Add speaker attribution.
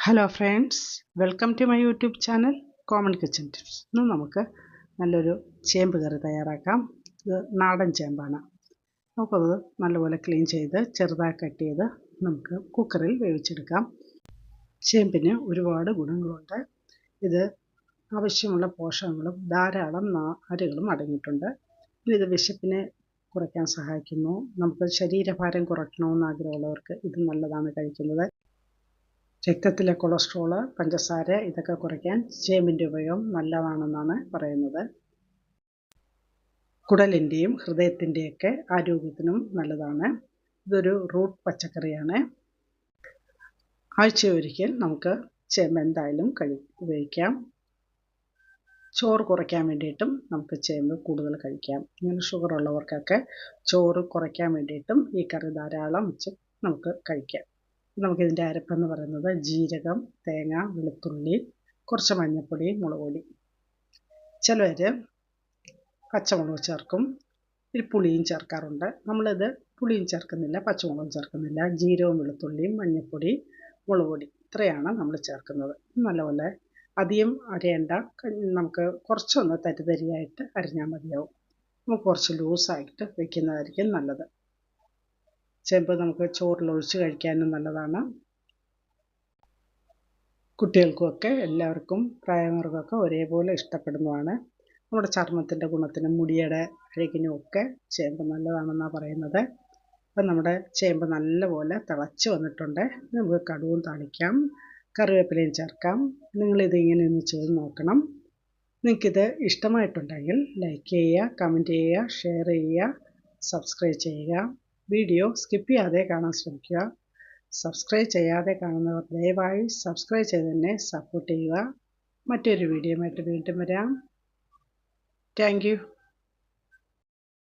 Speaker 1: Hello friends welcome to my YouTube channel common kitchen tips ഇന്ന് നമുക്ക് നല്ലൊരു ചേമ്പ് കറി തയ്യാറാക്കാം. ഇത് നാടൻ ചേമ്പാണ്. നമുക്കത് നല്ലപോലെ ക്ലീൻ ചെയ്ത് ചെറുതായി കട്ട് ചെയ്ത് നമുക്ക് കുക്കറിൽ വേവിച്ചെടുക്കാം. ചേമ്പിന് ഒരുപാട് ഗുണങ്ങളുണ്ട്. ഇത് ആവശ്യമുള്ള പോഷകങ്ങളും ധാരാളം നാരുകളും അടങ്ങിയിട്ടുണ്ട്. ഇത് വിശപ്പിനെ കുറയ്ക്കാൻ സഹായിക്കുന്നു. നമുക്ക് ശരീരഭാരം കുറയ്ക്കണമെന്ന് ആഗ്രഹമുള്ളവർക്ക് ഇത് നല്ലതാണ് കഴിക്കുന്നത്. രക്തത്തിലെ കൊളസ്ട്രോൾ പഞ്ചസാര ഇതൊക്കെ കുറയ്ക്കാൻ ചേമ്പിന്റെ ഉപയോഗം നല്ലതാണെന്നാണ് പറയുന്നത്. കുടലിന്റെയും ഹൃദയത്തിന്റെയൊക്കെ ആരോഗ്യത്തിനും നല്ലതാണ്. ഇതൊരു റൂട്ട് പച്ചക്കറിയാണ്. ആഴ്ച ഒരിക്കൽ നമുക്ക് ചേമ്പ് എന്തായാലും കഴി ഉപയോഗിക്കാം. ചോറ് കുറയ്ക്കാൻ വേണ്ടിയിട്ടും നമുക്ക് ചേമ്പ് കൂടുതൽ കഴിക്കാം. ഇങ്ങനെ ഷുഗർ ഉള്ളവർക്കൊക്കെ ചോറ് കുറയ്ക്കാൻ വേണ്ടിയിട്ടും ഈ കറി ധാരാളം വെച്ച് നമുക്ക് കഴിക്കാം. നമുക്കിതിന്റെ അരപ്പെന്ന് പറയുന്നത് ജീരകം തേങ്ങ വെളുത്തുള്ളി കുറച്ച് മഞ്ഞൾപ്പൊടി മുളക് പൊടി. ചിലവർ പച്ചമുളക് ചേർക്കും ഇതിൽ പുളിയും ചേർക്കാറുണ്ട്. നമ്മളിത് പുളിയും ചേർക്കുന്നില്ല പച്ചമുളകും ചേർക്കുന്നില്ല. ജീരകവും വെളുത്തുള്ളിയും മഞ്ഞൾപ്പൊടി മുളക് പൊടി ഇത്രയാണ് നമ്മൾ ചേർക്കുന്നത്. നല്ലപോലെ അധികം അരയേണ്ട നമുക്ക് കുറച്ചൊന്ന് തരിതരിയായിട്ട് അരിഞ്ഞാൽ മതിയാവും. നമുക്ക് കുറച്ച് ലൂസായിട്ട് വെക്കുന്നതായിരിക്കും നല്ലത്. ചേമ്പ് നമുക്ക് ചോറിലൊഴിച്ച് കഴിക്കാനും നല്ലതാണ്. കുട്ടികൾക്കുമൊക്കെ എല്ലാവർക്കും പ്രായമാർക്കൊക്കെ ഒരേപോലെ ഇഷ്ടപ്പെടുന്നതാണ്. നമ്മുടെ ചർമ്മത്തിന്റെ ഗുണത്തിനും മുടിയുടെ അഴകിനും ഒക്കെ ചേമ്പ് നല്ലതാണെന്നാണ് പറയുന്നത്. അപ്പം നമ്മുടെ ചേമ്പ് നല്ലപോലെ തിളച്ച് വന്നിട്ടുണ്ട്. നമുക്ക് കടുവും താളിക്കാം കറിവേപ്പിലയും ചേർക്കാം. നിങ്ങളിത് ഇങ്ങനെ ഒന്ന് ചെയ്ത് നോക്കണം. നിങ്ങൾക്കിത് ഇഷ്ടമായിട്ടുണ്ടെങ്കിൽ ലൈക്ക് ചെയ്യുക കമന്റ് ചെയ്യുക ഷെയർ ചെയ്യുക സബ്സ്ക്രൈബ് ചെയ്യുക. വീഡിയോ സ്കിപ്പ് ചെയ്യാതെ കാണാൻ ശ്രമിക്കുക. സബ്സ്ക്രൈബ് ചെയ്യാതെ കാണുന്നവർ ദയവായി സബ്സ്ക്രൈബ് ചെയ്ത് തന്നെ സപ്പോർട്ട് ചെയ്യുക. മറ്റൊരു വീഡിയോയുമായിട്ട് വീണ്ടും വരാം. താങ്ക്